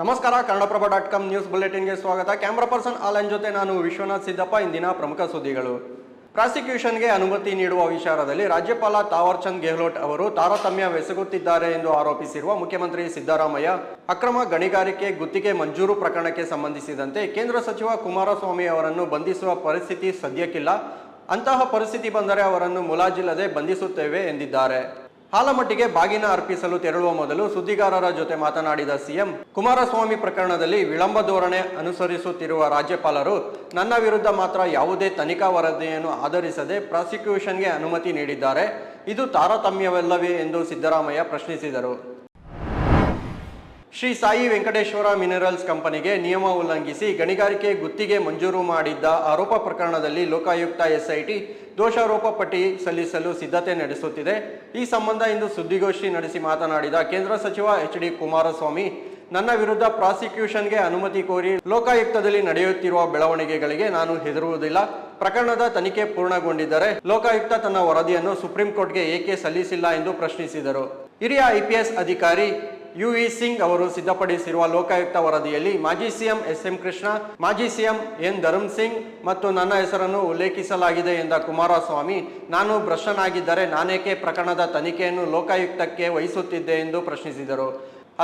ನಮಸ್ಕಾರ, Kannadaprabha dot com news ಬುಲೆಟಿನ್ಗೆ ಸ್ವಾಗತ. ಕ್ಯಾಮ್ರಾ ಪರ್ಸನ್ ಆಲನ್ ಜೊತೆ ನಾನು ವಿಶ್ವನಾಥ್ ಸಿದ್ದಪ್ಪ, ಇಂದಿನ ಪ್ರಮುಖ ಸುದ್ದಿಗಳು. ಪ್ರಾಸಿಕ್ಯೂಷನ್ಗೆ ಅನುಮತಿ ನೀಡುವ ವಿಚಾರದಲ್ಲಿ ರಾಜ್ಯಪಾಲ ತಾವರ್ಚಂದ್ ಗೆಹ್ಲೋಟ್ ಅವರು ತಾರತಮ್ಯ ತಾರತಮ್ಯವೆಸಗುತ್ತಿದ್ದಾರೆ ಎಂದು ಆರೋಪಿಸಿರುವ ಮುಖ್ಯಮಂತ್ರಿ ಸಿದ್ದರಾಮಯ್ಯ, ಅಕ್ರಮ ಗಣಿಗಾರಿಕೆ ಗುತ್ತಿಗೆ ಮಂಜೂರು ಪ್ರಕರಣಕ್ಕೆ ಸಂಬಂಧಿಸಿದಂತೆ ಕೇಂದ್ರ ಸಚಿವ ಕುಮಾರಸ್ವಾಮಿ ಅವರನ್ನು ಬಂಧಿಸುವ ಪರಿಸ್ಥಿತಿ ಸದ್ಯಕ್ಕಿಲ್ಲ. ಅಂತಹ ಪರಿಸ್ಥಿತಿ ಬಂದರೆ ಅವರನ್ನು ಮುಲಾಜಿಲ್ಲದೆ ಬಂಧಿಸುತ್ತೇವೆ ಎಂದಿದ್ದಾರೆ. ಹಾಲಮಟ್ಟಿಗೆ ಬಾಗಿನ ಅರ್ಪಿಸಲು ತೆರಳುವ ಮೊದಲು ಸುದ್ದಿಗಾರರ ಜೊತೆ ಮಾತನಾಡಿದ ಸಿಎಂ, ಕುಮಾರಸ್ವಾಮಿ ಪ್ರಕರಣದಲ್ಲಿ ವಿಳಂಬ ಧೋರಣೆ ಅನುಸರಿಸುತ್ತಿರುವ ರಾಜ್ಯಪಾಲರು ನನ್ನ ವಿರುದ್ಧ ಮಾತ್ರ ಯಾವುದೇ ತನಿಖಾ ವರದಿಯನ್ನು ಆಧರಿಸದೆ ಪ್ರಾಸಿಕ್ಯೂಷನ್ಗೆ ಅನುಮತಿ ನೀಡಿದ್ದಾರೆ. ಇದು ತಾರತಮ್ಯವಲ್ಲವೇ ಎಂದು ಸಿದ್ದರಾಮಯ್ಯ ಪ್ರಶ್ನಿಸಿದರು. ಶ್ರೀ ಸಾಯಿ ವೆಂಕಟೇಶ್ವರ ಮಿನರಲ್ಸ್ ಕಂಪನಿಗೆ ನಿಯಮ ಉಲ್ಲಂಘಿಸಿ ಗಣಿಗಾರಿಕೆ ಗುತ್ತಿಗೆ ಮಂಜೂರು ಮಾಡಿದ್ದ ಆರೋಪ ಪ್ರಕರಣದಲ್ಲಿ ಲೋಕಾಯುಕ್ತ ಎಸ್ಐಟಿ ದೋಷಾರೋಪ ಪಟ್ಟಿ ಸಲ್ಲಿಸಲು ಸಿದ್ಧತೆ ನಡೆಸುತ್ತಿದೆ. ಈ ಸಂಬಂಧ ಇಂದು ಸುದ್ದಿಗೋಷ್ಠಿ ನಡೆಸಿ ಮಾತನಾಡಿದ ಕೇಂದ್ರ ಸಚಿವ ಎಚ್ ಡಿ ಕುಮಾರಸ್ವಾಮಿ, ನನ್ನ ವಿರುದ್ಧ ಪ್ರಾಸಿಕ್ಯೂಷನ್ಗೆ ಅನುಮತಿ ಕೋರಿ ಲೋಕಾಯುಕ್ತದಲ್ಲಿ ನಡೆಯುತ್ತಿರುವ ಬೆಳವಣಿಗೆಗಳಿಗೆ ನಾನು ಹೆದರುವುದಿಲ್ಲ. ಪ್ರಕರಣದ ತನಿಖೆ ಪೂರ್ಣಗೊಂಡಿದ್ದರೆ ಲೋಕಾಯುಕ್ತ ತನ್ನ ವರದಿಯನ್ನು ಸುಪ್ರೀಂ ಕೋರ್ಟ್ಗೆ ಏಕೆ ಸಲ್ಲಿಸಿಲ್ಲ ಎಂದು ಪ್ರಶ್ನಿಸಿದರು. ಹಿರಿಯ ಐಪಿಎಸ್ ಅಧಿಕಾರಿ ಯು ವಿ ಸಿಂಗ್ ಅವರು ಸಿದ್ಧಪಡಿಸಿರುವ ಲೋಕಾಯುಕ್ತ ವರದಿಯಲ್ಲಿ ಮಾಜಿ ಸಿಎಂ ಎಸ್ ಎಂ ಕೃಷ್ಣ, ಮಾಜಿ ಸಿಎಂ ಎನ್ ಧರ್ಮ್ ಸಿಂಗ್ ಮತ್ತು ನನ್ನ ಹೆಸರನ್ನು ಉಲ್ಲೇಖಿಸಲಾಗಿದೆ ಎಂದ ಕುಮಾರಸ್ವಾಮಿ, ನಾನು ಭ್ರಷ್ಟನಾಗಿದ್ದರೆ ನಾನೇಕೆ ಪ್ರಕರಣದ ತನಿಖೆಯನ್ನು ಲೋಕಾಯುಕ್ತಕ್ಕೆ ವಹಿಸುತ್ತಿದ್ದೆ ಎಂದು ಪ್ರಶ್ನಿಸಿದರು.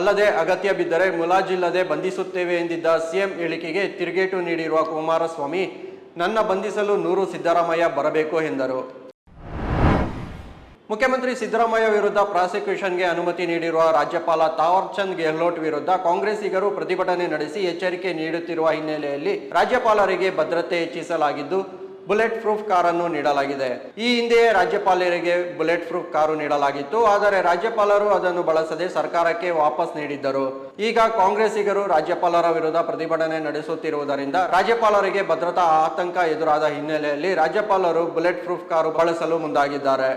ಅಲ್ಲದೆ ಅಗತ್ಯ ಬಿದ್ದರೆ ಮುಲಾಜಿಲ್ಲದೆ ಬಂಧಿಸುತ್ತೇವೆ ಎಂದಿದ್ದ ಸಿಎಂ ಹೇಳಿಕೆಗೆ ತಿರುಗೇಟು ನೀಡಿರುವ ಕುಮಾರಸ್ವಾಮಿ, ನನ್ನ ಬಂಧಿಸಲು ನೂರು ಸಿದ್ದರಾಮಯ್ಯ ಬರಬೇಕು ಎಂದರು. ಮುಖ್ಯಮಂತ್ರಿ ಸಿದ್ದರಾಮಯ್ಯ ವಿರುದ್ಧ ಪ್ರಾಸಿಕ್ಯೂಷನ್ಗೆ ಅನುಮತಿ ನೀಡಿರುವ ರಾಜ್ಯಪಾಲ ತಾವರ್ಚಂದ್ ಗೆಹ್ಲೋಟ್ ವಿರುದ್ಧ ಕಾಂಗ್ರೆಸ್ಸಿಗರು ಪ್ರತಿಭಟನೆ ನಡೆಸಿ ಎಚ್ಚರಿಕೆ ನೀಡುತ್ತಿರುವ ಹಿನ್ನೆಲೆಯಲ್ಲಿ ರಾಜ್ಯಪಾಲರಿಗೆ ಭದ್ರತೆ ಹೆಚ್ಚಿಸಲಾಗಿದ್ದು ಬುಲೆಟ್ ಪ್ರೂಫ್ ಕಾರನ್ನು ನೀಡಲಾಗಿದೆ. ಈ ಹಿಂದೆಯೇ ರಾಜ್ಯಪಾಲರಿಗೆ ಬುಲೆಟ್ ಪ್ರೂಫ್ ಕಾರು ನೀಡಲಾಗಿತ್ತು, ಆದರೆ ರಾಜ್ಯಪಾಲರು ಅದನ್ನು ಬಳಸದೆ ಸರ್ಕಾರಕ್ಕೆ ವಾಪಸ್ ನೀಡಿದ್ದರು. ಈಗ ಕಾಂಗ್ರೆಸ್ಸಿಗರು ರಾಜ್ಯಪಾಲರ ವಿರುದ್ಧ ಪ್ರತಿಭಟನೆ ನಡೆಸುತ್ತಿರುವುದರಿಂದ ರಾಜ್ಯಪಾಲರಿಗೆ ಭದ್ರತಾ ಆತಂಕ ಎದುರಾದ ಹಿನ್ನೆಲೆಯಲ್ಲಿ ರಾಜ್ಯಪಾಲರು ಬುಲೆಟ್ ಪ್ರೂಫ್ ಕಾರು ಬಳಸಲು ಮುಂದಾಗಿದ್ದಾರೆ.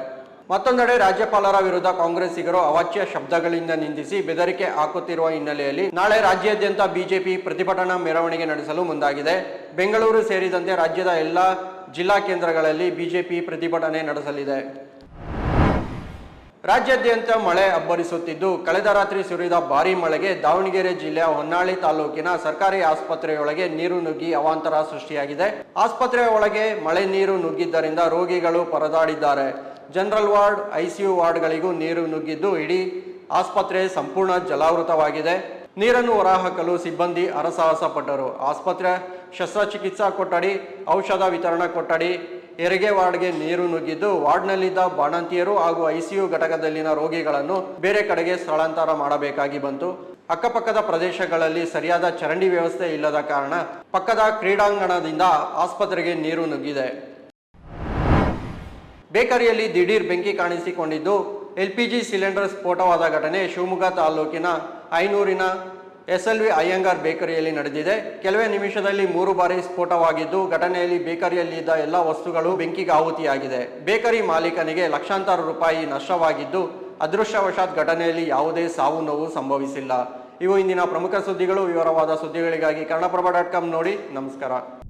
ಮತ್ತೊಂದೆಡೆ ರಾಜ್ಯಪಾಲರ ವಿರುದ್ಧ ಕಾಂಗ್ರೆಸ್ಸಿಗರು ಅವಾಚ್ಯ ಶಬ್ದಗಳಿಂದ ನಿಂದಿಸಿ ಬೆದರಿಕೆ ಹಾಕುತ್ತಿರುವ ಹಿನ್ನೆಲೆಯಲ್ಲಿ ನಾಳೆ ರಾಜ್ಯಾದ್ಯಂತ ಬಿಜೆಪಿ ಪ್ರತಿಭಟನಾ ಮೆರವಣಿಗೆ ನಡೆಸಲು ಮುಂದಾಗಿದೆ. ಬೆಂಗಳೂರು ಸೇರಿದಂತೆ ರಾಜ್ಯದ ಎಲ್ಲ ಜಿಲ್ಲಾ ಕೇಂದ್ರಗಳಲ್ಲಿ ಬಿಜೆಪಿ ಪ್ರತಿಭಟನೆ ನಡೆಸಲಿದೆ. ರಾಜ್ಯಾದ್ಯಂತ ಮಳೆ ಅಬ್ಬರಿಸುತ್ತಿದ್ದು, ಕಳೆದ ರಾತ್ರಿ ಸುರಿದ ಭಾರೀ ಮಳೆಗೆ ದಾವಣಗೆರೆ ಜಿಲ್ಲೆಯ ಹೊನ್ನಾಳಿ ತಾಲೂಕಿನ ಸರ್ಕಾರಿ ಆಸ್ಪತ್ರೆಯೊಳಗೆ ನೀರು ನುಗ್ಗಿ ಅವಾಂತರ ಸೃಷ್ಟಿಯಾಗಿದೆ. ಆಸ್ಪತ್ರೆಯ ಒಳಗೆ ಮಳೆ ನೀರು ನುಗ್ಗಿದ್ದರಿಂದ ರೋಗಿಗಳು ಪರದಾಡಿದ್ದಾರೆ. ಜನರಲ್ ವಾರ್ಡ್ ಐಸಿಯು ವಾರ್ಡ್ಗಳಿಗೂ ನೀರು ನುಗ್ಗಿದ್ದು ಇಡೀ ಆಸ್ಪತ್ರೆ ಸಂಪೂರ್ಣ ಜಲಾವೃತವಾಗಿದೆ. ನೀರನ್ನು ಹೊರಹಾಕಲು ಸಿಬ್ಬಂದಿ ಹರಸಾಹಸ ಪಟ್ಟರು ಆಸ್ಪತ್ರೆ ಶಸ್ತ್ರಚಿಕಿತ್ಸಾ ಕೊಠಡಿ, ಔಷಧ ವಿತರಣಾ ಕೊಠಡಿ, ಹೆರಿಗೆ ವಾರ್ಡ್ಗೆ ನೀರು ನುಗ್ಗಿದ್ದು ವಾರ್ಡ್ನಲ್ಲಿದ್ದ ಬಾಣಂತಿಯರು ಹಾಗೂ ಐಸಿಯು ಘಟಕದಲ್ಲಿನ ರೋಗಿಗಳನ್ನು ಬೇರೆ ಕಡೆಗೆ ಸ್ಥಳಾಂತರ ಮಾಡಬೇಕಾಗಿ ಬಂತು. ಅಕ್ಕಪಕ್ಕದ ಪ್ರದೇಶಗಳಲ್ಲಿ ಸರಿಯಾದ ಚರಂಡಿ ವ್ಯವಸ್ಥೆ ಇಲ್ಲದ ಕಾರಣ ಪಕ್ಕದ ಕ್ರೀಡಾಂಗಣದಿಂದ ಆಸ್ಪತ್ರೆಗೆ ನೀರು ನುಗ್ಗಿದೆ. ಬೇಕರಿಯಲ್ಲಿ ದಿಢೀರ್ ಬೆಂಕಿ ಕಾಣಿಸಿಕೊಂಡಿದ್ದು ಎಲ್ ಪಿ ಜಿ ಸಿಲಿಂಡರ್ ಸ್ಫೋಟವಾದ ಘಟನೆ ಶಿವಮೊಗ್ಗ ತಾಲೂಕಿನ ಐನೂರಿನ ಎಸ್ ಎಲ್ ವಿ ಅಯ್ಯಂಗಾರ್ ಬೇಕರಿಯಲ್ಲಿ ನಡೆದಿದೆ. ಕೆಲವೇ ನಿಮಿಷದಲ್ಲಿ ಮೂರು ಬಾರಿ ಸ್ಫೋಟವಾಗಿದ್ದು, ಘಟನೆಯಲ್ಲಿ ಬೇಕರಿಯಲ್ಲಿದ್ದ ಎಲ್ಲ ವಸ್ತುಗಳು ಬೆಂಕಿಗೆ ಆಹುತಿಯಾಗಿದೆ. ಬೇಕರಿ ಮಾಲೀಕನಿಗೆ ಲಕ್ಷಾಂತರ ರೂಪಾಯಿ ನಷ್ಟವಾಗಿದ್ದು ಅದೃಶ್ಯವಶಾತ್ ಘಟನೆಯಲ್ಲಿ ಯಾವುದೇ ಸಾವು ನೋವು ಸಂಭವಿಸಿಲ್ಲ. ಇವು ಇಂದಿನ ಪ್ರಮುಖ ಸುದ್ದಿಗಳು. ವಿವರವಾದ ಸುದ್ದಿಗಳಿಗಾಗಿ ಕನ್ನಡಪ್ರಭ ಡಾಟ್ ಕಾಮ್ ನೋಡಿ. ನಮಸ್ಕಾರ.